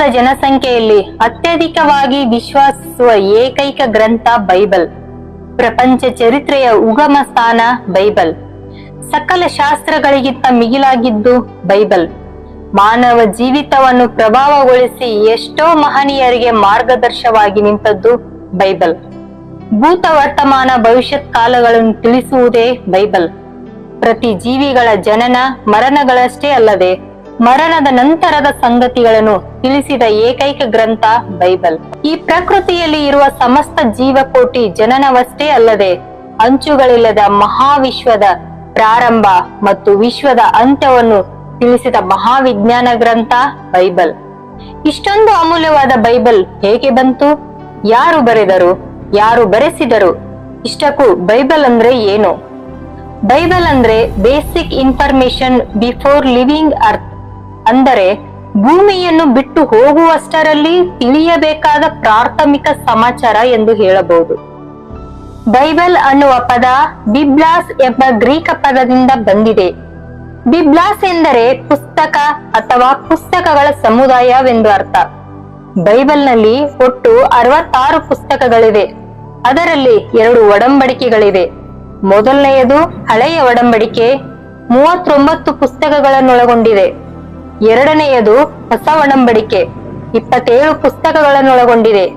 ಪ್ರಪಂಚದ ಜನಸಂಖ್ಯೆಯಲ್ಲಿ ಅತ್ಯಧಿಕವಾಗಿ ವಿಶ್ವಾಸಿಸುವ ಏಕೈಕ ಗ್ರಂಥ ಬೈಬಲ್. ಪ್ರಪಂಚ ಚರಿತ್ರೆಯ ಉಗಮ ಸ್ಥಾನ ಬೈಬಲ್. ಸಕಲ ಶಾಸ್ತ್ರಗಳಿಗಿಂತ ಮಿಗಿಲಾಗಿದ್ದು ಬೈಬಲ್. ಮಾನವ ಜೀವಿತವನ್ನು ಪ್ರಭಾವಗೊಳಿಸಿ ಎಷ್ಟೋ ಮಹನೀಯರಿಗೆ ಮಾರ್ಗದರ್ಶವಾಗಿ ನಿಂತದ್ದು ಬೈಬಲ್. ಭೂತ ವರ್ತಮಾನ ಭವಿಷ್ಯತ್ ಕಾಲಗಳನ್ನು ತಿಳಿಸುವುದೇ ಬೈಬಲ್. ಪ್ರತಿ ಜೀವಿಗಳ ಜನನ ಮರಣಗಳಷ್ಟೇ ಅಲ್ಲದೆ ಮರಣದ ನಂತರದ ಸಂಗತಿಗಳನ್ನು ತಿಳಿಸಿದ ಏಕೈಕ ಗ್ರಂಥ ಬೈಬಲ್. ಈ ಪ್ರಕೃತಿಯಲ್ಲಿ ಇರುವ ಸಮಸ್ತ ಜೀವಕೋಟಿ ಜನನವಷ್ಟೇ ಅಲ್ಲದೆ ಅಂಚುಗಳಿಲ್ಲದ ಮಹಾವಿಶ್ವದ ಪ್ರಾರಂಭ ಮತ್ತು ವಿಶ್ವದ ಅಂತ್ಯವನ್ನು ತಿಳಿಸಿದ ಮಹಾವಿಜ್ಞಾನ ಗ್ರಂಥ ಬೈಬಲ್. ಇಷ್ಟೊಂದು ಅಮೂಲ್ಯವಾದ ಬೈಬಲ್ ಹೇಗೆ ಬಂತು? ಯಾರು ಬರೆದರು? ಯಾರು ಬರೆಸಿದರು? ಇಷ್ಟಕ್ಕೂ ಬೈಬಲ್ ಅಂದ್ರೆ ಏನು? ಬೈಬಲ್ ಅಂದ್ರೆ basic information before living earth ಅಂದರೆ ಭೂಮಿಯನ್ನು ಬಿಟ್ಟು ಹೋಗುವಷ್ಟರಲ್ಲಿ ತಿಳಿಯಬೇಕಾದ ಪ್ರಾಥಮಿಕ ಸಮಾಚಾರ ಎಂದು ಹೇಳಬಹುದು. ಬೈಬಲ್ ಅನ್ನುವ ಪದ ಬಿಬ್ಲಾಸ್ ಎಂಬ ಗ್ರೀಕ ಪದದಿಂದ ಬಂದಿದೆ. ಬಿಬ್ಲಾಸ್ ಎಂದರೆ ಪುಸ್ತಕ ಅಥವಾ ಪುಸ್ತಕಗಳ ಸಮುದಾಯವೆಂದು ಅರ್ಥ. ಬೈಬಲ್ನಲ್ಲಿ ಒಟ್ಟು ಅರವತ್ತಾರು ಪುಸ್ತಕಗಳಿವೆ. ಅದರಲ್ಲಿ ಎರಡು ಒಡಂಬಡಿಕೆಗಳಿವೆ. ಮೊದಲನೆಯದು ಹಳೆಯ ಒಡಂಬಡಿಕೆ, ಮೂವತ್ತೊಂಬತ್ತು ಪುಸ್ತಕಗಳನ್ನೊಳಗೊಂಡಿದೆ. ಎರಡನೆಯದು ಹೊಸ ಒಡಂಬಡಿಕೆ. ಇಪ್ಪತ್ತೇಳು ಪುಸ್ತಕಗಳನ್ನೊಳಗೊಂಡಿದೆ.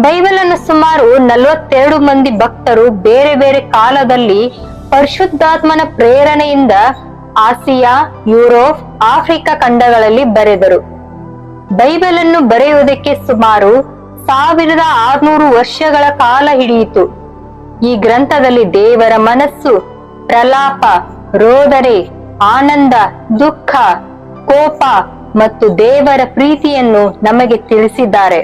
ಬೈಬಲ್ ಅನ್ನು ಸುಮಾರು ನಲವತ್ತೆರಡು ಮಂದಿ ಭಕ್ತರು ಬೇರೆ ಬೇರೆ ಕಾಲದಲ್ಲಿ ಪರಿಶುದ್ಧಾತ್ಮನ ಪ್ರೇರಣೆಯಿಂದ ಆಸಿಯಾ, ಯುರೋಪ್, ಆಫ್ರಿಕಾ ಖಂಡಗಳಲ್ಲಿ ಬರೆದರು. ಬೈಬಲ್ ಅನ್ನು ಬರೆಯುವುದಕ್ಕೆ ಸುಮಾರು ಸಾವಿರದ ಆರ್ನೂರು ವರ್ಷಗಳ ಕಾಲ ಹಿಡಿಯಿತು. ಈ ಗ್ರಂಥದಲ್ಲಿ ದೇವರ ಮನಸ್ಸು, ಪ್ರಲಾಪ ರೋದರೆ ಆನಂದ, ದುಃಖ ಕೋಪ ಮತ್ತು ದೇವರ ಪ್ರೀತಿಯನ್ನು ನಮಗೆ ತಿಳಿಸಿದ್ದಾರೆ.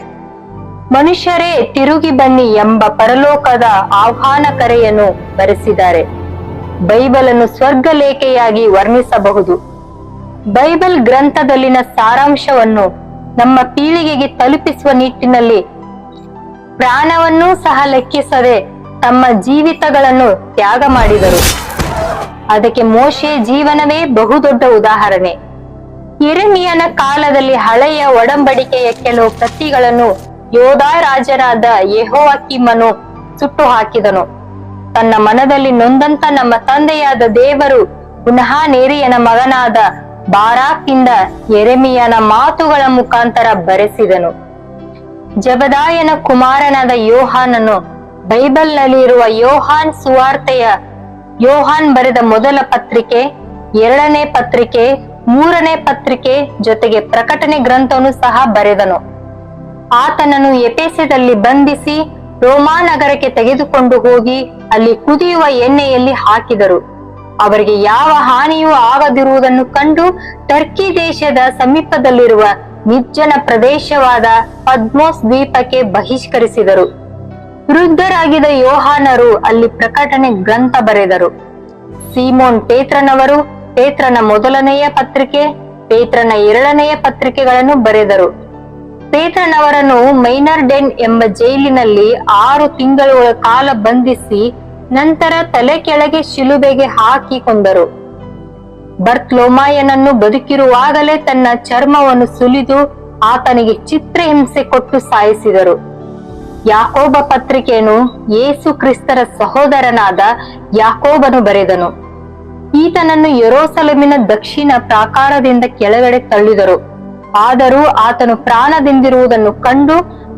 ಮನುಷ್ಯರೇ ತಿರುಗಿ ಬನ್ನಿ ಎಂಬ ಪರಲೋಕದ ಆಹ್ವಾನ ಕರೆಯನ್ನು ಬರೆಸಿದ್ದಾರೆ. ಬೈಬಲ್ ಅನ್ನು ಸ್ವರ್ಗ ಲೇಖೆಯಾಗಿ ವರ್ಣಿಸಬಹುದು. ಬೈಬಲ್ ಗ್ರಂಥದಲ್ಲಿನ ಸಾರಾಂಶವನ್ನು ನಮ್ಮ ಪೀಳಿಗೆಗೆ ತಲುಪಿಸುವ ನಿಟ್ಟಿನಲ್ಲಿ ಪ್ರಾಣವನ್ನೂ ಸಹ ಲೆಕ್ಕಿಸದೆ ತಮ್ಮ ಜೀವಿತಗಳನ್ನು ತ್ಯಾಗ ಮಾಡಿದರು. ಅದಕ್ಕೆ ಮೋಶೆ ಜೀವನವೇ ಬಹುದೊಡ್ಡ ಉದಾಹರಣೆ. ಇರಮಿಯನ ಕಾಲದಲ್ಲಿ ಹಳೆಯ ಒಡಂಬಡಿಕೆಯ ಕೆಲವು ಪ್ರತಿಗಳನ್ನು ಯೋಧಾ ರಾಜನಾದ ಯೆಹೋವಾಕಿಮನು ಸುಟ್ಟು ಹಾಕಿದನು ತನ್ನ ಮನದಲ್ಲಿ ನೊಂದಂತ ನಮ್ಮ ತಂದೆಯಾದ ದೇವರು ಪುನಃ ನೇರಿಯನ ಮಗನಾದ ಬಾರಾಕಿಂದ ಎರೆಮಿಯನ ಮಾತುಗಳ ಮುಖಾಂತರ ಬರೆಸಿದನು. ಜಬದಾಯನ ಕುಮಾರನಾದ ಯೋಹಾನನು ಬೈಬಲ್ನಲ್ಲಿರುವ ಯೋಹಾನ್ ಸುವಾರ್ತೆಯ ಯೋಹಾನ್ ಬರೆದ ಮೊದಲ ಪತ್ರಿಕೆ, ಎರಡನೇ ಪತ್ರಿಕೆ ಮೂರನೇ ಪತ್ರಿಕೆ ಜೊತೆಗೆ ಪ್ರಕಟಣೆ ಗ್ರಂಥವನ್ನು ಸಹ ಬರೆದನು. ಆತನನ್ನು ಎಪೇಸದಲ್ಲಿ ಬಂಧಿಸಿ ರೋಮಾ ನಗರಕ್ಕೆ ತೆಗೆದುಕೊಂಡು ಹೋಗಿ ಅಲ್ಲಿ ಕುದಿಯುವ ಎಣ್ಣೆಯಲ್ಲಿ ಹಾಕಿದರು. ಅವರಿಗೆ ಯಾವ ಹಾನಿಯೂ ಆಗದಿರುವುದನ್ನು ಕಂಡು ಟರ್ಕಿ ದೇಶದ ಸಮೀಪದಲ್ಲಿರುವ ನಿರ್ಜನ ಪ್ರದೇಶವಾದ ಪದ್ಮೋಸ್ ದ್ವೀಪಕ್ಕೆ ಬಹಿಷ್ಕರಿಸಿದರು. ವೃದ್ಧರಾಗಿದ ಯೋಹಾನರು ಅಲ್ಲಿ ಪ್ರಕಟಣೆ ಗ್ರಂಥ ಬರೆದರು. ಸೀಮೋನ್ ಪೇತ್ರನವರು ಪೇತ್ರನ ಮೊದಲನೆಯ ಪತ್ರಿಕೆ, ಪೇತ್ರನ ಎರಡನೆಯ ಪತ್ರಿಕೆಗಳನ್ನು ಬರೆದರು. ಪೇತ್ರನವರನ್ನು ಮೈನರ್ ಡೆನ್ ಎಂಬ ಜೈಲಿನಲ್ಲಿ ಆರು ತಿಂಗಳುಗಳ ಕಾಲ ಬಂಧಿಸಿ ನಂತರ ತಲೆ ಕೆಳಗೆ ಶಿಲುಬೆಗೆ ಹಾಕಿ ಕೊಂದರು. ಬರ್ತ್ಲೋಮಾಯನನ್ನು ಬದುಕಿರುವಾಗಲೇ ತನ್ನ ಚರ್ಮವನ್ನು ಸುಲಿದು ಆತನಿಗೆ ಚಿತ್ರಹಿಂಸೆ ಕೊಟ್ಟು ಸಾಯಿಸಿದರು. ಯಾಕೋಬ ಪತ್ರಿಕೆಯನ್ನು ಯೇಸು ಕ್ರಿಸ್ತರ ಸಹೋದರನಾದ ಯಾಕೋಬನು ಬರೆದನು. ಈತನನ್ನು ಯೆರೂಸಲೇಮಿನ ದಕ್ಷಿಣ ಪ್ರಾಕಾರದಿಂದ ಕೆಳಗಡೆ ತಳ್ಳಿದರು. ಆದರೂ ಆತನು ಪ್ರಾಣದಿಂದಿರುವುದನ್ನು ಕಂಡು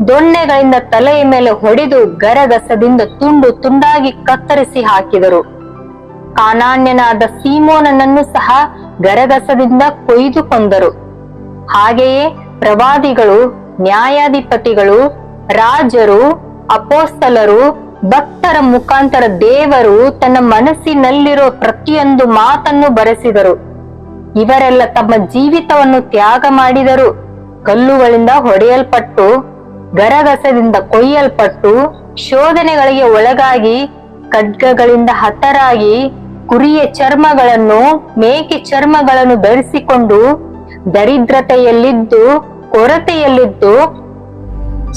ದೊಣ್ಣೆಗಳಿಂದ ತಲೆಯ ಮೇಲೆ ಹೊಡೆದು ಗರಗಸದಿಂದ ತುಂಡು ತುಂಡಾಗಿ ಕತ್ತರಿಸಿ ಹಾಕಿದರು. ಕಾನಾನ್ಯನಾದ ಸೀಮೋನನನ್ನು ಸಹ ಗರಗಸದಿಂದ ಕೊಯ್ದುಕೊಂಡರು ಹಾಗೆಯೇ ಪ್ರವಾದಿಗಳು, ನ್ಯಾಯಾಧಿಪತಿಗಳು, ರಾಜರು, ಅಪೋಸ್ತಲರು ಭಕ್ತರ ಮುಖಾಂತರ ದೇವರು ತನ್ನ ಮನಸ್ಸಿನಲ್ಲಿರೋ ಪ್ರತಿಯೊಂದು ಮಾತನ್ನು ಬರೆಸಿದರು. ಇವರೆಲ್ಲ ತಮ್ಮ ಜೀವಿತವನ್ನು ತ್ಯಾಗ ಮಾಡಿದರು. ಕಲ್ಲುಗಳಿಂದ ಹೊಡೆಯಲ್ಪಟ್ಟು, ಗರಗಸದಿಂದ ಕೊಯ್ಯಲ್ಪಟ್ಟು, ಶೋಧನೆಗಳಿಗೆ ಒಳಗಾಗಿ ಖಡ್ಗಗಳಿಂದ ಹತರಾಗಿ, ಕುರಿಯ ಚರ್ಮಗಳನ್ನು, ಮೇಕೆ ಚರ್ಮಗಳನ್ನು ಧರಿಸಿಕೊಂಡು, ದರಿದ್ರತೆಯಲ್ಲಿದ್ದು, ಕೊರತೆಯಲ್ಲಿದ್ದು,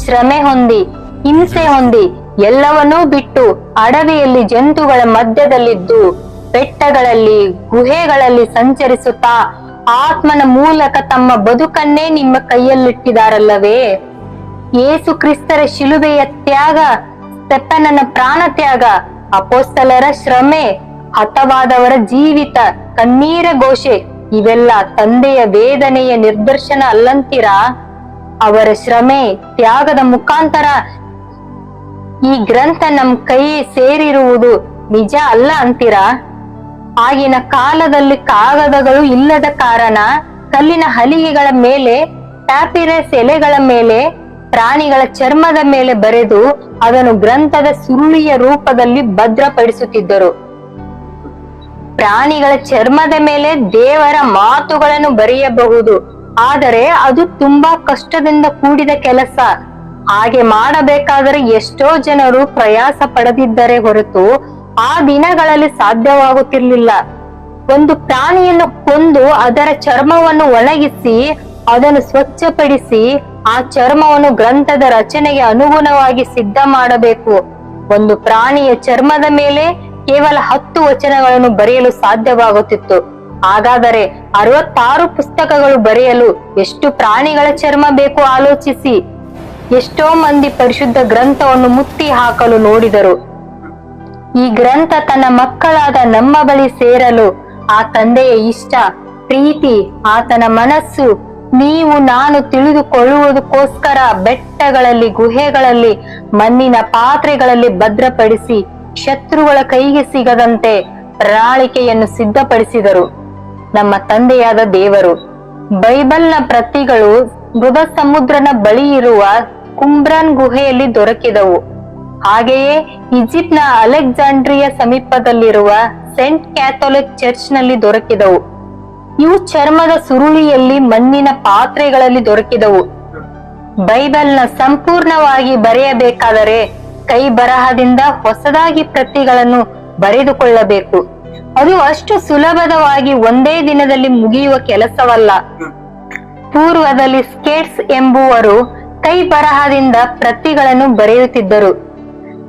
ಶ್ರಮೆ ಹೊಂದಿ, ಹಿಂಸೆ ಹೊಂದಿ ಎಲ್ಲವನ್ನೂ ಬಿಟ್ಟು ಅಡವಿಯಲ್ಲಿ ಜಂತುಗಳ ಮಧ್ಯದಲ್ಲಿದ್ದು ಬೆಟ್ಟಗಳಲ್ಲಿ, ಗುಹೆಗಳಲ್ಲಿ ಸಂಚರಿಸುತ್ತಾ ಆತ್ಮನ ಮೂಲಕ ತಮ್ಮ ಬದುಕನ್ನೇ ನಿಮ್ಮ ಕೈಯಲ್ಲಿಟ್ಟಿದಾರಲ್ಲವೇ ಯೇಸು ಕ್ರಿಸ್ತರ ಶಿಲುಬೆಯ ತ್ಯಾಗ ಸ್ತೆಪ್ಪನನ ಪ್ರಾಣ ತ್ಯಾಗ, ಅಪೋಸ್ತಲರ ಶ್ರಮೆ, ಹತವಾದವರ ಜೀವಿತ ಕಣ್ಣೀರ ಘೋಷೆ, ಇವೆಲ್ಲ ತಂದೆಯ ವೇದನೆಯ ನಿರ್ದರ್ಶನ ಅಲ್ಲಂತೀರಾ? ಅವರ ಶ್ರಮೆ ತ್ಯಾಗದ ಮುಖಾಂತರ ಈ ಗ್ರಂಥ ನಮ್ ಕೈ ಸೇರಿರುವುದು ನಿಜ ಅಲ್ಲ ಅಂತೀರಾ? ಆಗಿನ ಕಾಲದಲ್ಲಿ ಕಾಗದಗಳು ಇಲ್ಲದ ಕಾರಣ ಕಲ್ಲಿನ ಹಲಿಗೆಗಳ ಮೇಲೆ ಟ್ಯಾಪಿರಸ್ ಎಲೆಗಳ ಮೇಲೆ, ಪ್ರಾಣಿಗಳ ಚರ್ಮದ ಮೇಲೆ ಬರೆದು ಅದನ್ನು ಗ್ರಂಥದ ಸುರುಳಿಯ ರೂಪದಲ್ಲಿ ಭದ್ರಪಡಿಸುತ್ತಿದ್ದರು. ಪ್ರಾಣಿಗಳ ಚರ್ಮದ ಮೇಲೆ ದೇವರ ಮಾತುಗಳನ್ನು ಬರೆಯಬಹುದು, ಆದರೆ ಅದು ತುಂಬಾ ಕಷ್ಟದಿಂದ ಕೂಡಿದ ಕೆಲಸ. ಹಾಗೆ ಮಾಡಬೇಕಾದರೆ ಎಷ್ಟೋ ಜನರು ಪ್ರಯಾಸ ಪಡೆದಿದ್ದರೆ ಹೊರತು ಆ ದಿನಗಳಲ್ಲಿ ಸಾಧ್ಯವಾಗುತ್ತಿರಲಿಲ್ಲ. ಒಂದು ಪ್ರಾಣಿಯನ್ನು ಕೊಂದು ಅದರ ಚರ್ಮವನ್ನು ಒಣಗಿಸಿ, ಅದನ್ನು ಸ್ವಚ್ಛಪಡಿಸಿ, ಆ ಚರ್ಮವನ್ನು ಗ್ರಂಥದ ರಚನೆಗೆ ಅನುಗುಣವಾಗಿ ಸಿದ್ಧ ಮಾಡಬೇಕು. ಒಂದು ಪ್ರಾಣಿಯ ಚರ್ಮದ ಮೇಲೆ ಕೇವಲ ಹತ್ತು ವಚನಗಳನ್ನು ಬರೆಯಲು ಸಾಧ್ಯವಾಗುತ್ತಿತ್ತು. ಹಾಗಾದರೆ ಅರವತ್ತಾರು ಪುಸ್ತಕಗಳು ಬರೆಯಲು ಎಷ್ಟು ಪ್ರಾಣಿಗಳ ಚರ್ಮ ಬೇಕು ಆಲೋಚಿಸಿ. ಎಷ್ಟೋ ಮಂದಿ ಪರಿಶುದ್ಧ ಗ್ರಂಥವನ್ನು ಮುತ್ತಿ ಹಾಕಲು ನೋಡಿದರು. ಈ ಗ್ರಂಥ ತನ್ನ ಮಕ್ಕಳಾದ ನಮ್ಮ ಬಳಿ ಸೇರಲು ಆ ತಂದೆಯ ಇಷ್ಟ, ಪ್ರೀತಿ, ಆತನ ಮನಸ್ಸು, ನೀವು ನಾನು ತಿಳಿದುಕೊಳ್ಳುವುದಕ್ಕೋಸ್ಕರ ಬೆಟ್ಟಗಳಲ್ಲಿ, ಗುಹೆಗಳಲ್ಲಿ, ಮಣ್ಣಿನ ಪಾತ್ರೆಗಳಲ್ಲಿ ಭದ್ರಪಡಿಸಿ, ಶತ್ರುಗಳ ಕೈಗೆ ಸಿಗದಂತೆ ಪ್ರಣಾಳಿಕೆಯನ್ನು ಸಿದ್ಧಪಡಿಸಿದರು. ನಮ್ಮ ತಂದೆಯಾದ ದೇವರು, ಬೈಬಲ್ನ ಪ್ರತಿಗಳು ಮೃದ ಸಮುದ್ರನ ಬಳಿ ಇರುವ ಕುಂಬ್ರನ್ ಗುಹೆಯಲ್ಲಿ ದೊರಕಿದವು. ಹಾಗೆಯೇ ಈಜಿಪ್ಟ್ನ ಅಲೆಕ್ಸಾಂಡ್ರಿಯ ಸಮೀಪದಲ್ಲಿರುವ ಸೆಂಟ್ ಕ್ಯಾಥೋಲಿಕ್ ಚರ್ಚ್ನಲ್ಲಿ ದೊರಕಿದವು. ಇವು ಚರ್ಮದ ಸುರುಳಿಯಲ್ಲಿ ಮಣ್ಣಿನ ಪಾತ್ರೆಗಳಲ್ಲಿ ದೊರಕಿದವು. ಬೈಬಲ್ನ ಸಂಪೂರ್ಣವಾಗಿ ಬರೆಯಬೇಕಾದರೆ ಕೈ ಬರಹದಿಂದ ಹೊಸದಾಗಿ ಪ್ರತಿಗಳನ್ನು ಬರೆದುಕೊಳ್ಳಬೇಕು. ಅದು ಅಷ್ಟು ಸುಲಭದವಾಗಿ ಒಂದೇ ದಿನದಲ್ಲಿ ಮುಗಿಯುವ ಕೆಲಸವಲ್ಲ. ಪೂರ್ವದಲ್ಲಿ ಸ್ಕೇಟ್ಸ್ ಎಂಬುವರು ಕೈ ಬರಹದಿಂದ ಪ್ರತಿಗಳನ್ನು ಬರೆಯುತ್ತಿದ್ದರು.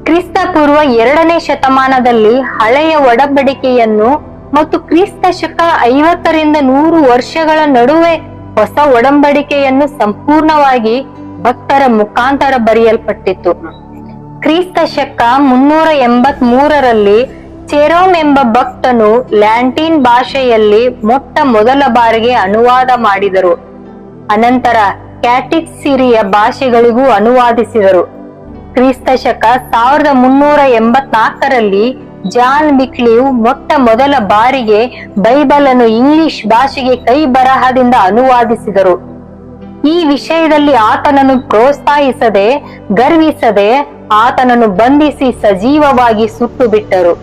ಕ್ರಿಸ್ತ ಪೂರ್ವ ಎರಡನೇ ಶತಮಾನದಲ್ಲಿ ಹಳೆಯ ಒಡಂಬಡಿಕೆಯನ್ನು ಮತ್ತು ಕ್ರಿಸ್ತ ಶಕ ಐವತ್ತರಿಂದ ನೂರು ವರ್ಷಗಳ ನಡುವೆ ಹೊಸ ಒಡಂಬಡಿಕೆಯನ್ನು ಸಂಪೂರ್ಣವಾಗಿ ಭಕ್ತರ ಮುಖಾಂತರ ಬರೆಯಲ್ಪಟ್ಟಿತ್ತು. ಕ್ರಿಸ್ತ ಶಕ ಮುನ್ನೂರ ಎಂಬತ್ ಮೂರರಲ್ಲಿ ಚೆರೋಮ್ ಎಂಬ ಭಕ್ತನು ಲ್ಯಾಂಟೀನ್ ಭಾಷೆಯಲ್ಲಿ ಮೊಟ್ಟ ಮೊದಲ ಬಾರಿಗೆ ಅನುವಾದ ಮಾಡಿದರು. ಅನಂತರ ಕ್ಯಾಟಿಕ್ ಸಿರಿಯ ಭಾಷೆಗಳಿಗೂ ಅನುವಾದಿಸಿದರು. ಕ್ರಿಸ್ತ ಶಕ ಸಾವಿರದ ಮುನ್ನೂರ ಎಂಬತ್ನಾಲ್ಕರಲ್ಲಿ ಜಾನ್ ಮಿಕ್ಲಿಯು ಮೊಟ್ಟ ಮೊದಲ ಬಾರಿಗೆ ಬೈಬಲ್ ಅನ್ನು ಇಂಗ್ಲಿಷ್ ಭಾಷೆಗೆ ಕೈ ಬರಹದಿಂದ ಅನುವಾದಿಸಿದರು. ಈ ವಿಷಯದಲ್ಲಿ ಆತನನ್ನು ಪ್ರೋತ್ಸಾಹಿಸದೆ, ಗರ್ವಿಸದೆ, ಆತನನ್ನು ಬಂಧಿಸಿ ಸಜೀವವಾಗಿ ಸುಟ್ಟು ಬಿಟ್ಟರು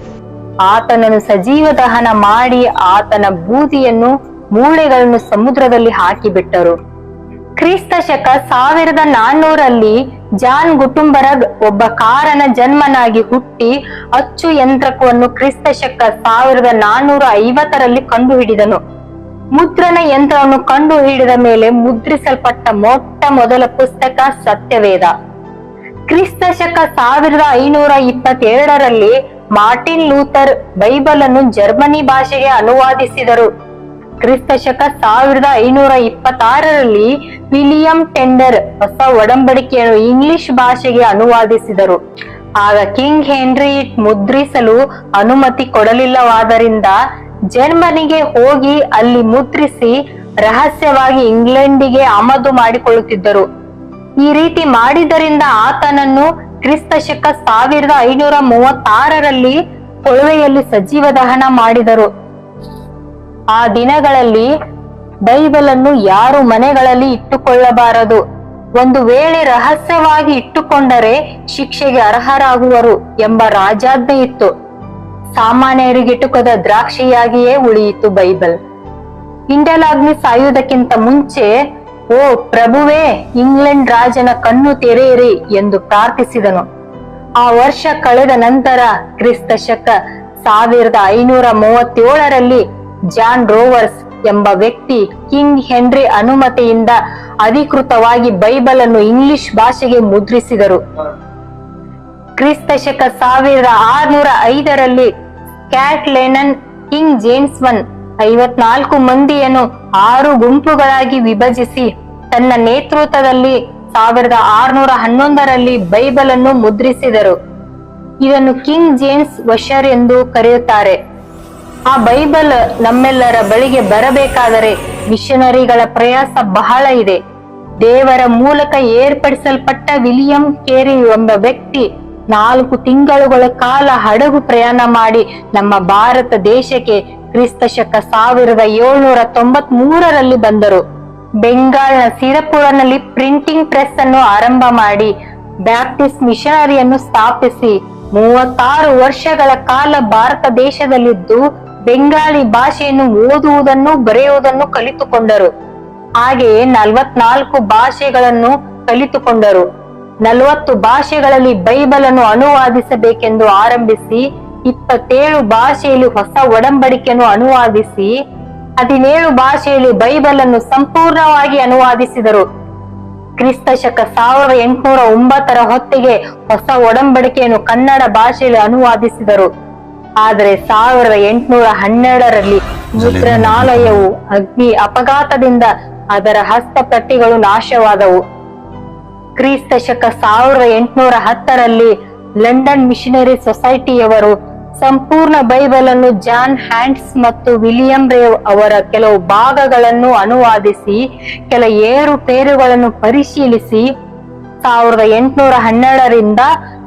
ಆತನನ್ನು ಸಜೀವ ದಹನ ಮಾಡಿ ಆತನ ಬೂದಿಯನ್ನು ಮೂಳೆಗಳನ್ನು ಸಮುದ್ರದಲ್ಲಿ ಹಾಕಿಬಿಟ್ಟರು. ಕ್ರಿಸ್ತ ಶಕ ಸಾವಿರದ ನಾನ್ನೂರಲ್ಲಿ ಜಾನ್ ಗುಟುಂಬರಗ್ ಒಬ್ಬ ಕಾರನ ಜನ್ಮನಾಗಿ ಹುಟ್ಟಿ ಅಚ್ಚು ಯಂತ್ರಕವನ್ನು ಕ್ರಿಸ್ತ ಶಕ ಸಾವಿರದ ನಾನ್ನೂರ ಐವತ್ತರಲ್ಲಿ ಕಂಡುಹಿಡಿದನು. ಮುದ್ರಣ ಯಂತ್ರವನ್ನು ಕಂಡು ಹಿಡಿದ ಮೇಲೆ ಮುದ್ರಿಸಲ್ಪಟ್ಟ ಮೊಟ್ಟ ಮೊದಲ ಪುಸ್ತಕ ಸತ್ಯವೇದ. ಕ್ರಿಸ್ತ ಶಕ ಸಾವಿರದ ಐನೂರ ಇಪ್ಪತ್ತೆರಡರಲ್ಲಿ ಮಾರ್ಟಿನ್ ಲೂಥರ್ ಬೈಬಲ್ ಅನ್ನು ಜರ್ಮನಿ ಭಾಷೆಗೆ ಅನುವಾದಿಸಿದರು. ಕ್ರಿಸ್ತ ಶಕ ಸಾವಿರದ ಐನೂರ ಇಪ್ಪತ್ತಾರರಲ್ಲಿ ವಿಲಿಯಂ ಟೆಂಡರ್ ಹೊಸ ಒಡಂಬಡಿಕೆಯನ್ನು ಇಂಗ್ಲಿಷ್ ಭಾಷೆಗೆ ಅನುವಾದಿಸಿದರು. ಆಗ ಕಿಂಗ್ ಹೆನ್ರಿ ಮುದ್ರಿಸಲು ಅನುಮತಿ ಕೊಡಲಿಲ್ಲವಾದ್ದರಿಂದ ಜರ್ಮನಿಗೆ ಹೋಗಿ ಅಲ್ಲಿ ಮುದ್ರಿಸಿ ರಹಸ್ಯವಾಗಿ ಇಂಗ್ಲೆಂಡಿಗೆ ಆಮದು ಮಾಡಿಕೊಳ್ಳುತ್ತಿದ್ದರು. ಈ ರೀತಿ ಮಾಡಿದ್ದರಿಂದ ಆತನನ್ನು ಕ್ರಿಸ್ತ ಶಕ ಸಾವಿರದ ಐನೂರ ಮೂವತ್ತಾರರಲ್ಲಿ ಕೊಳವೆಯಲ್ಲಿ ಸಜೀವ ದಹನ ಮಾಡಿದರು. ಆ ದಿನಗಳಲ್ಲಿ ಬೈಬಲ್ ಅನ್ನು ಯಾರು ಮನೆಗಳಲ್ಲಿ ಇಟ್ಟುಕೊಳ್ಳಬಾರದು? ಒಂದು ವೇಳೆ ರಹಸ್ಯವಾಗಿ ಇಟ್ಟುಕೊಂಡರೆ ಶಿಕ್ಷೆಗೆ ಅರ್ಹರಾಗುವರು ಎಂಬ ರಾಜಾಜ್ಞೆ ಇತ್ತು. ಸಾಮಾನ್ಯರಿಗಿಟುಕದ ದ್ರಾಕ್ಷಿಯಾಗಿಯೇ ಉಳಿಯಿತು ಬೈಬಲ್. ಇಂಡಲಾಗ್ನಿ ಸಾಯುವುದಕ್ಕಿಂತ ಮುಂಚೆ, ಓ ಪ್ರಭುವೇ, ಇಂಗ್ಲೆಂಡ್ ರಾಜನ ಕಣ್ಣು ತೆರೆಯಿರಿ ಎಂದು ಪ್ರಾರ್ಥಿಸಿದನು. ಆ ವರ್ಷ ಕಳೆದ ನಂತರ ಕ್ರಿಸ್ತ ಶಕ ಸಾವಿರದ ಐನೂರ ಮೂವತ್ತೇಳರಲ್ಲಿ ಜಾನ್ ರೋವರ್ಸ್ ಎಂಬ ವ್ಯಕ್ತಿ ಕಿಂಗ್ ಹೆನ್ರಿ ಅನುಮತಿಯಿಂದ ಅಧಿಕೃತವಾಗಿ ಬೈಬಲ್ ಅನ್ನು ಇಂಗ್ಲಿಷ್ ಭಾಷೆಗೆ ಮುದ್ರಿಸಿದರು. ಕ್ರಿಸ್ತ ಶಕ ಸಾವಿರದ ಆರ್ನೂರ ಐದರಲ್ಲಿ ಕ್ಯಾಟ್ ಲೆನನ್, ಕಿಂಗ್ ಜೇಮ್ಸ್ ಒನ್ ಐವತ್ನಾಲ್ಕು ಮಂದಿಯನ್ನು ಆರು ಗುಂಪುಗಳಾಗಿ ವಿಭಜಿಸಿ ತನ್ನ ನೇತೃತ್ವದಲ್ಲಿ ಸಾವಿರದ ಆರುನೂರ ಹನ್ನೊಂದರಲ್ಲಿ ಬೈಬಲ್ ಅನ್ನು ಮುದ್ರಿಸಿದರು. ಇದನ್ನು ಕಿಂಗ್ ಜೇಮ್ಸ್ ವಶರ್ ಎಂದು ಕರೆಯುತ್ತಾರೆ. ಆ ಬೈಬಲ್ ನಮ್ಮೆಲ್ಲರ ಬಳಿಗೆ ಬರಬೇಕಾದರೆ ಮಿಷನರಿಗಳ ಪ್ರಯಾಸ ಬಹಳ ಇದೆ. ದೇವರ ಮೂಲಕ ಏರ್ಪಡಿಸಲ್ಪಟ್ಟ ವಿಲಿಯಂ ಕೇರಿ ಎಂಬ ವ್ಯಕ್ತಿ ನಾಲ್ಕು ತಿಂಗಳುಗಳ ಕಾಲ ಹಡಗು ಪ್ರಯಾಣ ಮಾಡಿ ನಮ್ಮ ಭಾರತ ದೇಶಕ್ಕೆ ಕ್ರಿಸ್ತ ಶಕ ಸಾವಿರದ ಏಳ್ನೂರ ತೊಂಬತ್ ಮೂರರಲ್ಲಿ ಬಂದರು. ಬೆಂಗಾಲ್ನ ಸಿರಪುರನಲ್ಲಿ ಪ್ರಿಂಟಿಂಗ್ ಪ್ರೆಸ್ ಅನ್ನು ಆರಂಭ ಮಾಡಿ ಬ್ಯಾಪ್ಟಿಸ್ಟ್ ಮಿಷನರಿಯನ್ನು ಸ್ಥಾಪಿಸಿ. ಮೂವತ್ತಾರು ವರ್ಷಗಳ ಕಾಲ ಭಾರತ ದೇಶದಲ್ಲಿದ್ದು ಬೆಂಗಾಳಿ ಭಾಷೆಯನ್ನು ಓದುವುದನ್ನು, ಬರೆಯುವುದನ್ನು ಕಲಿತುಕೊಂಡರು. ಹಾಗೆಯೇ ನಲವತ್ನಾಲ್ಕು ಭಾಷೆಗಳನ್ನು ಕಲಿತುಕೊಂಡರು. ನಲವತ್ತು ಭಾಷೆಗಳಲ್ಲಿ ಬೈಬಲ್ ಅನ್ನು ಅನುವಾದಿಸಬೇಕೆಂದು ಆರಂಭಿಸಿ, ಇಪ್ಪತ್ತೇಳು ಭಾಷೆಯಲ್ಲಿ ಹೊಸ ಒಡಂಬಡಿಕೆಯನ್ನು ಅನುವಾದಿಸಿ, ಹದಿನೇಳು ಭಾಷೆಯಲ್ಲಿ ಬೈಬಲ್ ಅನ್ನು ಸಂಪೂರ್ಣವಾಗಿ ಅನುವಾದಿಸಿದರು. ಕ್ರಿಸ್ತ ಶಕ ಸಾವಿರದ ಎಂಟುನೂರ ಒಂಬತ್ತರ ಹೊತ್ತಿಗೆ ಹೊಸ ಒಡಂಬಡಿಕೆಯನ್ನು ಕನ್ನಡ ಭಾಷೆಯಲ್ಲಿ ಅನುವಾದಿಸಿದರು. ಆದರೆ ಸಾವಿರದ ಎಂಟುನೂರ ಹನ್ನೆರಡರಲ್ಲಿ ಮುದ್ರಣಾಲಯವು ಅಗ್ನಿ ಅಪಘಾತದಿಂದ ಅದರ ಹಸ್ತಪ್ರತಿಗಳು ನಾಶವಾದವು. ಕ್ರಿಸ್ತ ಶಕ ಸಾವಿರದ ಎಂಟುನೂರ ಹತ್ತರಲ್ಲಿ ಲಂಡನ್ ಮಿಷನರಿ ಸೊಸೈಟಿಯವರು ಸಂಪೂರ್ಣ ಬೈಬಲ್ ಅನ್ನು ಜಾನ್ ಹ್ಯಾಂಡ್ಸ್ ಮತ್ತು ವಿಲಿಯಂ ರೇವ್ ಅವರ ಕೆಲವು ಭಾಗಗಳನ್ನು ಅನುವಾದಿಸಿ, ಕೆಲ ಏರುಪೇರುಗಳನ್ನು ಪರಿಶೀಲಿಸಿ, ಸಾವಿರದ ಎಂಟುನೂರ ಹನ್ನೆರಡರಿಂದ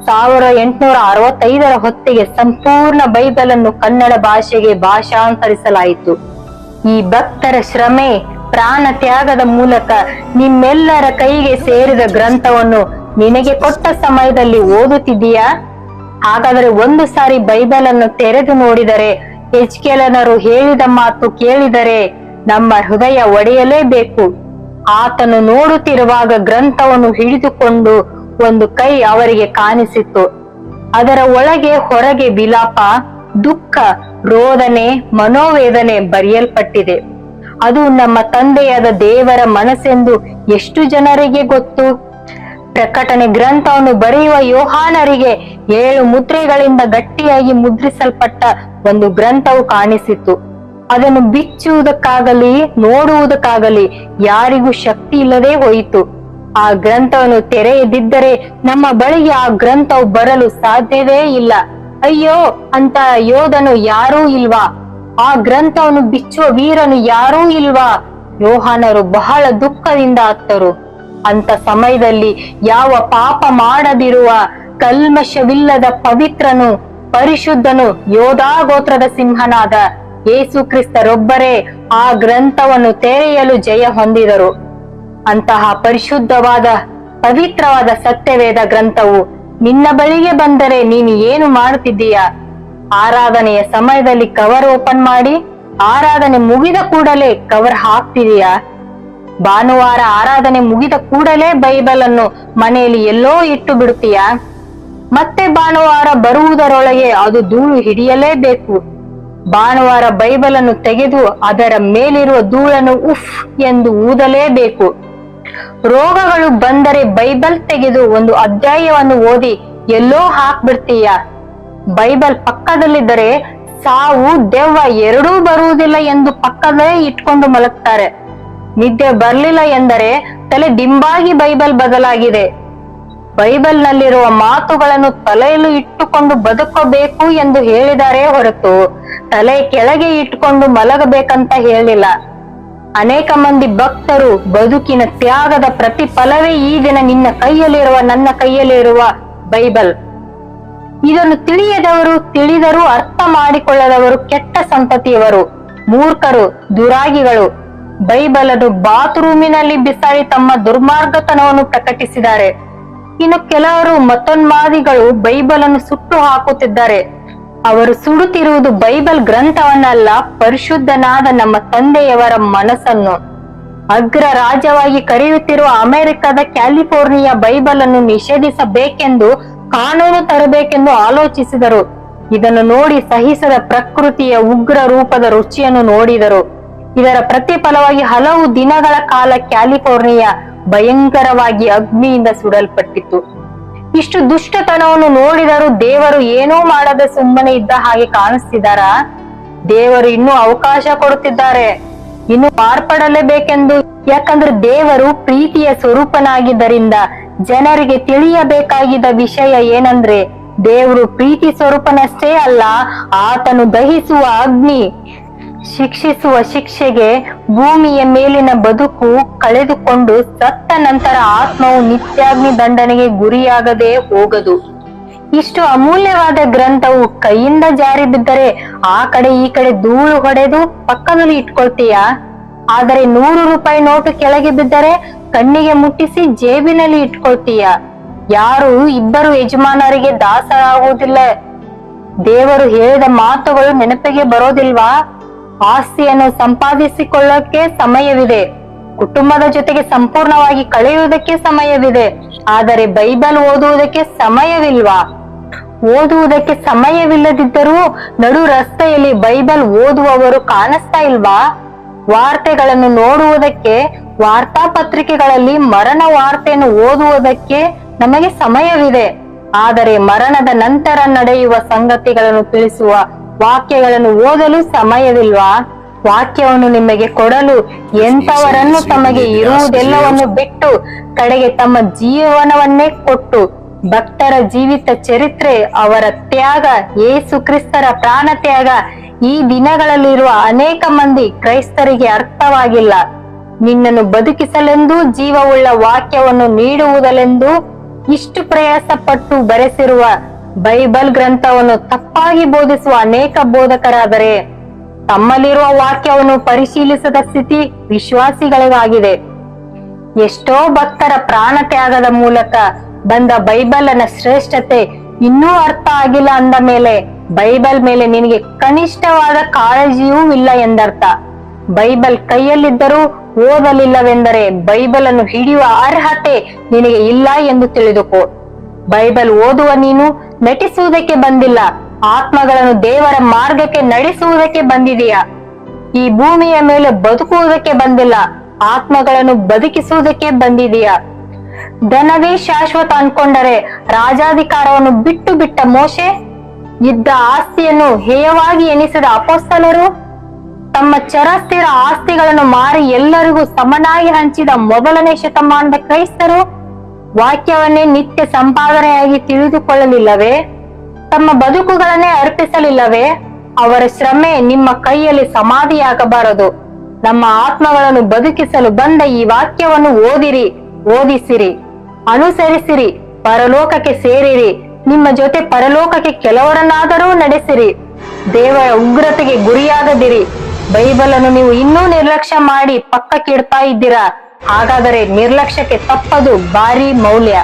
ಸಾವಿರದ ಎಂಟುನೂರ ಅರವತ್ತೈದರ ಹೊತ್ತಿಗೆ ಸಂಪೂರ್ಣ ಬೈಬಲ್ ಅನ್ನು ಕನ್ನಡ ಭಾಷೆಗೆ ಭಾಷಾಂತರಿಸಲಾಯಿತು. ಈ ಭಕ್ತರ ಶ್ರಮೆ ಪ್ರಾಣ ತ್ಯಾಗದ ಮೂಲಕ ನಿಮ್ಮೆಲ್ಲರ ಕೈಗೆ ಸೇರಿದ ಗ್ರಂಥವನ್ನು ನಿನಗೆ ಕೊಟ್ಟ ಸಮಯದಲ್ಲಿ ಓದುತ್ತಿದ್ದೀಯಾ? ಹಾಗಾದರೆ ಒಂದು ಸಾರಿ ಬೈಬಲ್ ಅನ್ನು ತೆರೆದು ನೋಡಿದರೆ ಎಚ್ಕೆಲನರು ಹೇಳಿದ ಮಾತು ಕೇಳಿದರೆ ನಮ್ಮ ಹೃದಯ ಒಡೆಯಲೇಬೇಕು. ಆತನು ನೋಡುತ್ತಿರುವಾಗ ಗ್ರಂಥವನ್ನು ಹಿಡಿದುಕೊಂಡು ಒಂದು ಕೈ ಅವರಿಗೆ ಕಾಣಿಸಿತ್ತು ಅದರ ಒಳಗೆ ಹೊರಗೆ ವಿಲಾಪ, ದುಃಖ, ರೋದನೆ, ಮನೋವೇದನೆ ಬರೆಯಲ್ಪಟ್ಟಿದೆ. ಅದು ನಮ್ಮ ತಂದೆಯಾದ ದೇವರ ಮನಸ್ಸೆಂದು ಎಷ್ಟು ಜನರಿಗೆ ಗೊತ್ತು? ಪ್ರಕಟಣೆ ಗ್ರಂಥವನ್ನು ಬರೆಯುವ ಯೋಹಾನರಿಗೆ ಏಳು ಮುದ್ರೆಗಳಿಂದ ಗಟ್ಟಿಯಾಗಿ ಮುದ್ರಿಸಲ್ಪಟ್ಟ ಒಂದು ಗ್ರಂಥವು ಕಾಣಿಸಿತ್ತು ಅದನ್ನು ಬಿಚ್ಚುವುದಕ್ಕಾಗಲಿ, ನೋಡುವುದಕ್ಕಾಗಲಿ ಯಾರಿಗೂ ಶಕ್ತಿ ಇಲ್ಲದೆ ಹೋಯಿತು. ಆ ಗ್ರಂಥವನ್ನು ತೆರೆಯದಿದ್ದರೆ ನಮ್ಮ ಬಳಿಗೆ ಆ ಗ್ರಂಥವು ಬರಲು ಸಾಧ್ಯವೇ ಇಲ್ಲ. ಅಯ್ಯೋ ಅಂತ ಯೋಧನು ಯಾರೂ ಇಲ್ವಾ? ಆ ಗ್ರಂಥವನ್ನು ಬಿಚ್ಚುವ ವೀರನು ಯಾರೂ ಇಲ್ವಾ? ಯೋಹಾನರು ಬಹಳ ದುಃಖದಿಂದ ಅತ್ತರು. ಅಂತ ಸಮಯದಲ್ಲಿ ಯಾವ ಪಾಪ ಮಾಡದಿರುವ ಕಲ್ಮಶವಿಲ್ಲದ ಪವಿತ್ರನು, ಪರಿಶುದ್ಧನು ಯೋಧಾ ಗೋತ್ರದ ಸಿಂಹನಾದ ಯೇಸು ಕ್ರಿಸ್ತರೊಬ್ಬರೇ ಆ ಗ್ರಂಥವನ್ನು ತೆರೆಯಲು ಜಯ ಹೊಂದಿದರು. ಅಂತಹ ಪರಿಶುದ್ಧವಾದ, ಪವಿತ್ರವಾದ ಸತ್ಯವೇದ ಗ್ರಂಥವು ನಿನ್ನ ಬಳಿಗೆ ಬಂದರೆ ನೀನು ಏನು ಮಾಡುತ್ತಿದ್ದೀಯಾ? ಆರಾಧನೆಯ ಸಮಯದಲ್ಲಿ ಕವರ್ ಓಪನ್ ಮಾಡಿ, ಆರಾಧನೆ ಮುಗಿದ ಕೂಡಲೇ ಕವರ್ ಹಾಕ್ತಿದೀಯಾ ಭಾನುವಾರ ಆರಾಧನೆ ಮುಗಿದ ಕೂಡಲೇ ಬೈಬಲ್ ಅನ್ನು ಮನೆಯಲ್ಲಿ ಎಲ್ಲೋ ಇಟ್ಟು ಬಿಡುತ್ತೀಯಾ ಮತ್ತೆ ಭಾನುವಾರ ಬರುವುದರೊಳಗೆ ಅದು ಧೂಳು ಹಿಡಿಯಲೇಬೇಕು. ಭಾನುವಾರ ಬೈಬಲ್ ಅನ್ನು ತೆಗೆದು ಅದರ ಮೇಲಿರುವ ಧೂಳನ್ನು ಉಫ್ ಎಂದು ಊದಲೇಬೇಕು. ರೋಗಗಳು ಬಂದರೆ ಬೈಬಲ್ ತೆಗೆದು ಒಂದು ಅಧ್ಯಾಯವನ್ನು ಓದಿ, ಎಲ್ಲೋ ಹಾಕ್ಬಿಡ್ತೀಯ? ಬೈಬಲ್ ಪಕ್ಕದಲ್ಲಿದ್ದರೆ ಸಾವು ದೆವ್ವ ಎರಡೂ ಬರುವುದಿಲ್ಲ ಎಂದು ಪಕ್ಕದಲ್ಲೇ ಇಟ್ಕೊಂಡು ಮಲಗ್ತಾರೆ. ನಿದ್ದೆ ಬರ್ಲಿಲ್ಲ ಎಂದರೆ ತಲೆ ದಿಂಬಾಗಿ ಬೈಬಲ್ ಬದಲಾಗಿದೆ. ಬೈಬಲ್ ನಲ್ಲಿರುವ ಮಾತುಗಳನ್ನು ತಲೆಯಲ್ಲಿ ಇಟ್ಟುಕೊಂಡು ಬದುಕಬೇಕು ಎಂದು ಹೇಳಿದಾರೆ ಹೊರತು, ತಲೆ ಕೆಳಗೆ ಇಟ್ಟುಕೊಂಡು ಮಲಗಬೇಕಂತ ಹೇಳಿಲ್ಲ. ಅನೇಕ ಮಂದಿ ಭಕ್ತರು ಬದುಕಿನ ತ್ಯಾಗದ ಪ್ರತಿಫಲವೇ ಈ ದಿನ ನಿನ್ನ ಕೈಯಲ್ಲಿರುವ, ನನ್ನ ಕೈಯಲ್ಲಿರುವ ಬೈಬಲ್. ಇದನ್ನು ತಿಳಿಯದವರು ತಿಳಿದರೂ, ಅರ್ಥ ಮಾಡಿಕೊಳ್ಳದವರು ಕೆಟ್ಟ ಸಂತತಿಯವರು, ಮೂರ್ಖರು, ದುರಾಗಿಗಳು. ಬೈಬಲ್ ಅನ್ನು ಬಾತ್ರೂಮಿನಲ್ಲಿ ಬಿಸಾಡಿ ತಮ್ಮ ದುರ್ಮಾರ್ಗತನವನ್ನು ಪ್ರಕಟಿಸಿದ್ದಾರೆ. ಇನ್ನು ಕೆಲವರು ಮತೋನ್ಮಾದಿಗಳು ಬೈಬಲ್ ಅನ್ನು ಸುಟ್ಟು ಹಾಕುತ್ತಿದ್ದಾರೆ. ಅವರು ಸುಡುತ್ತಿರುವುದು ಬೈಬಲ್ ಗ್ರಂಥವನ್ನಲ್ಲ, ಪರಿಶುದ್ಧನಾದ ನಮ್ಮ ತಂದೆಯವರ ಮನಸ್ಸನ್ನು. ಅಗ್ರ ರಾಜ್ಯವಾಗಿ ಕರೆಯುತ್ತಿರುವ ಅಮೆರಿಕದ ಕ್ಯಾಲಿಫೋರ್ನಿಯಾ ಬೈಬಲ್ ಅನ್ನು ನಿಷೇಧಿಸಬೇಕೆಂದು, ಕಾನೂನು ತರಬೇಕೆಂದು ಆಲೋಚಿಸಿದರು. ಇದನ್ನು ನೋಡಿ ಸಹಿಸದ ಪ್ರಕೃತಿಯ ಉಗ್ರ ರೂಪದ ರುಚಿಯನ್ನು ನೋಡಿದರು. ಇದರ ಪ್ರತಿಫಲವಾಗಿ ಹಲವು ದಿನಗಳ ಕಾಲ ಕ್ಯಾಲಿಫೋರ್ನಿಯಾ ಭಯಂಕರವಾಗಿ ಅಗ್ನಿಯಿಂದ ಸುಡಲ್ಪಟ್ಟಿತು ಇಷ್ಟು ದುಷ್ಟತನವನ್ನು ನೋಡಿದರೂ ದೇವರು ಏನೂ ಮಾಡದೆ ಸುಮ್ಮನೆ ಇದ್ದ ಹಾಗೆ ಕಾಣಿಸ್ತಿದಾರ ದೇವರು ಇನ್ನೂ ಅವಕಾಶ ಕೊಡುತ್ತಿದ್ದಾರೆ. ಇನ್ನು ಮಾರ್ಪಡಲೇಬೇಕೆಂದು, ಯಾಕಂದ್ರೆ ದೇವರು ಪ್ರೀತಿಯ ಸ್ವರೂಪನಾಗಿದ್ದರಿಂದ ಜನರಿಗೆ ತಿಳಿಯಬೇಕಾಗಿದ್ದ ವಿಷಯ ಏನಂದ್ರೆ, ದೇವರು ಪ್ರೀತಿ ಸ್ವರೂಪನಷ್ಟೇ ಅಲ್ಲ, ಆತನು ದಹಿಸುವ ಅಗ್ನಿ. ಶಿಕ್ಷಿಸುವ ಶಿಕ್ಷೆಗೆ ಭೂಮಿಯ ಮೇಲಿನ ಬದುಕು ಕಳೆದುಕೊಂಡು ಸತ್ತ ನಂತರ ಆತ್ಮವು ನಿತ್ಯಾಗ್ನಿ ದಂಡನೆಗೆ ಗುರಿಯಾಗದೆ ಹೋಗದು. ಇಷ್ಟು ಅಮೂಲ್ಯವಾದ ಗ್ರಂಥವು ಕೈಯಿಂದ ಜಾರಿ ಬಿದ್ದರೆ ಆ ಕಡೆ ಈ ಕಡೆ ಧೂಳು ಹೊಡೆದು ಪಕ್ಕದಲ್ಲಿ ಇಟ್ಕೊಳ್ತೀಯಾ? ಆದರೆ ನೂರು ರೂಪಾಯಿ ನೋಟು ಕೆಳಗೆ ಬಿದ್ದರೆ ಕಣ್ಣಿಗೆ ಮುಟ್ಟಿಸಿ ಜೇಬಿನಲ್ಲಿ ಇಟ್ಕೊಳ್ತೀಯ? ಯಾರು ಇಬ್ಬರು ಯಜಮಾನರಿಗೆ ದಾಸರಾಗುವುದಿಲ್ಲ. ದೇವರು ಹೇಳಿದ ಮಾತುಗಳು ನೆನಪಿಗೆ ಬರೋದಿಲ್ವಾ? ಆಸ್ತಿಯನ್ನು ಸಂಪಾದಿಸಿಕೊಳ್ಳಕ್ಕೆ ಸಮಯವಿದೆ. ಕುಟುಂಬದ ಜೊತೆಗೆ ಸಂಪೂರ್ಣವಾಗಿ ಕಳೆಯುವುದಕ್ಕೆ ಸಮಯವಿದೆ. ಆದರೆ ಬೈಬಲ್ ಓದುವುದಕ್ಕೆ ಸಮಯವಿಲ್ವಾ? ಓದುವುದಕ್ಕೆ ಸಮಯವಿಲ್ಲದಿದ್ದರೂ ನಡು ರಸ್ತೆಯಲ್ಲಿ ಬೈಬಲ್ ಓದುವವರು ಕಾಣಿಸ್ತಾ ಇಲ್ವಾ? ವಾರ್ತೆಗಳನ್ನು ನೋಡುವುದಕ್ಕೆ, ವಾರ್ತಾಪತ್ರಿಕೆಗಳಲ್ಲಿ ಮರಣ ವಾರ್ತೆಯನ್ನು ಓದುವುದಕ್ಕೆ ನಮಗೆ ಸಮಯವಿದೆ. ಆದರೆ ಮರಣದ ನಂತರ ನಡೆಯುವ ಸಂಗತಿಗಳನ್ನು ತಿಳಿಸುವ ವಾಕ್ಯಗಳನ್ನು ಓದಲು ಸಮಯವಿಲ್ವಾ? ವಾಕ್ಯವನ್ನು ನಿಮಗೆ ಕೊಡಲು ಎಂತವರನ್ನು ತಮಗೆ ಇರುವುದೆಲ್ಲವನ್ನು ಬಿಟ್ಟು ಕಡೆಗೆ ತಮ್ಮ ಜೀವನವನ್ನೇ ಕೊಟ್ಟು ಭಕ್ತರ ಜೀವಿತ ಚರಿತ್ರೆ ಅವರ ತ್ಯಾಗ ಯೇಸು ಕ್ರಿಸ್ತರ ಪ್ರಾಣ ತ್ಯಾಗ ಈ ದಿನಗಳಲ್ಲಿರುವ ಅನೇಕ ಮಂದಿ ಕ್ರೈಸ್ತರಿಗೆ ಅರ್ಥವಾಗಿಲ್ಲ. ನಿನ್ನನ್ನು ಬದುಕಿಸಲೆಂದು ಜೀವವುಳ್ಳ ವಾಕ್ಯವನ್ನು ನೀಡುವುದಲೆಂದು ಇಷ್ಟು ಪ್ರಯಾಸ ಪಟ್ಟು ಬರೆಸಿರುವ ಬೈಬಲ್ ಗ್ರಂಥವನ್ನು ತಪ್ಪಾಗಿ ಬೋಧಿಸುವ ಅನೇಕ ಬೋಧಕರಾದರೆ ತಮ್ಮಲ್ಲಿರುವ ವಾಕ್ಯವನ್ನು ಪರಿಶೀಲಿಸದ ಸ್ಥಿತಿ ವಿಶ್ವಾಸಿಗಳಿಗಾಗಿದೆ. ಎಷ್ಟೋ ಭಕ್ತರ ಪ್ರಾಣ ತ್ಯಾಗದ ಮೂಲಕ ಬಂದ ಬೈಬಲ್ ಅನ್ನ ಶ್ರೇಷ್ಠತೆ ಇನ್ನೂ ಅರ್ಥ ಆಗಿಲ್ಲ ಅಂದ ಮೇಲೆ ಬೈಬಲ್ ಮೇಲೆ ನಿನಗೆ ಕನಿಷ್ಠವಾದ ಕಾಳಜಿಯೂ ಇಲ್ಲ ಎಂದರ್ಥ. ಬೈಬಲ್ ಕೈಯಲ್ಲಿದ್ದರೂ ಓದಲಿಲ್ಲವೆಂದರೆ ಬೈಬಲ್ ಅನ್ನು ಹಿಡಿಯುವ ಅರ್ಹತೆ ನಿನಗೆ ಇಲ್ಲ ಎಂದು ತಿಳಿದುಕೋ. ಬೈಬಲ್ ಓದುವ ನೀನು ನಟಿಸುವುದಕ್ಕೆ ಬಂದಿಲ್ಲ. ಆತ್ಮಗಳನ್ನು ದೇವರ ಮಾರ್ಗಕ್ಕೆ ನಡೆಸುವುದಕ್ಕೆ ಬಂದಿದೆಯಾ. ಈ ಭೂಮಿಯ ಮೇಲೆ ಬದುಕುವುದಕ್ಕೆ ಬಂದಿಲ್ಲ. ಆತ್ಮಗಳನ್ನು ಬದುಕಿಸುವುದಕ್ಕೆ ಬಂದಿದೆಯಾ. ಧನವೇ ಶಾಶ್ವತ ಅನ್ಕೊಂಡರೆ ರಾಜಾಧಿಕಾರವನ್ನು ಬಿಟ್ಟು ಬಿಟ್ಟ ಮೋಶೆ ಇದ್ದ ಆಸ್ತಿಯನ್ನು ಹೇಯವಾಗಿ ಎನಿಸಿದ ಅಪೋಸ್ತಲರು ತಮ್ಮ ಚರಸ್ಥಿರ ಆಸ್ತಿಗಳನ್ನು ಮಾರಿ ಎಲ್ಲರಿಗೂ ಸಮನಾಗಿ ಹಂಚಿದ ಮೊದಲನೇ ಶತಮಾನದ ಕ್ರೈಸ್ತರು ವಾಕ್ಯವನ್ನೇ ನಿತ್ಯ ಸಂಪಾದನೆಯಾಗಿ ತಿಳಿದುಕೊಳ್ಳಲಿಲ್ಲವೇ? ತಮ್ಮ ಬದುಕುಗಳನ್ನೇ ಅರ್ಪಿಸಲಿಲ್ಲವೇ? ಅವರ ಶ್ರಮೆ ನಿಮ್ಮ ಕೈಯಲ್ಲಿ ಸಮಾಧಿಯಾಗಬಾರದು. ನಮ್ಮ ಆತ್ಮಗಳನ್ನು ಬದುಕಿಸಲು ಬಂದ ಈ ವಾಕ್ಯವನ್ನು ಓದಿರಿ, ಓದಿಸಿರಿ, ಅನುಸರಿಸಿರಿ, ಪರಲೋಕಕ್ಕೆ ಸೇರಿರಿ, ನಿಮ್ಮ ಜೊತೆ ಪರಲೋಕಕ್ಕೆ ಕೆಲವರನ್ನಾದರೂ ನಡೆಸಿರಿ. ದೇವರ ಉಗ್ರತೆಗೆ ಗುರಿಯಾಗದಿರಿ. ಬೈಬಲನ್ನು ನೀವು ಇನ್ನೂ ನಿರ್ಲಕ್ಷ್ಯ ಮಾಡಿ ಪಕ್ಕಕ್ಕಿಡ್ತಾ ಇದ್ದೀರಾ? ಹಾಗಾದರೆ ನಿರ್ಲಕ್ಷ್ಯಕ್ಕೆ ತಪ್ಪದು ಭಾರಿ ಮೌಲ್ಯ.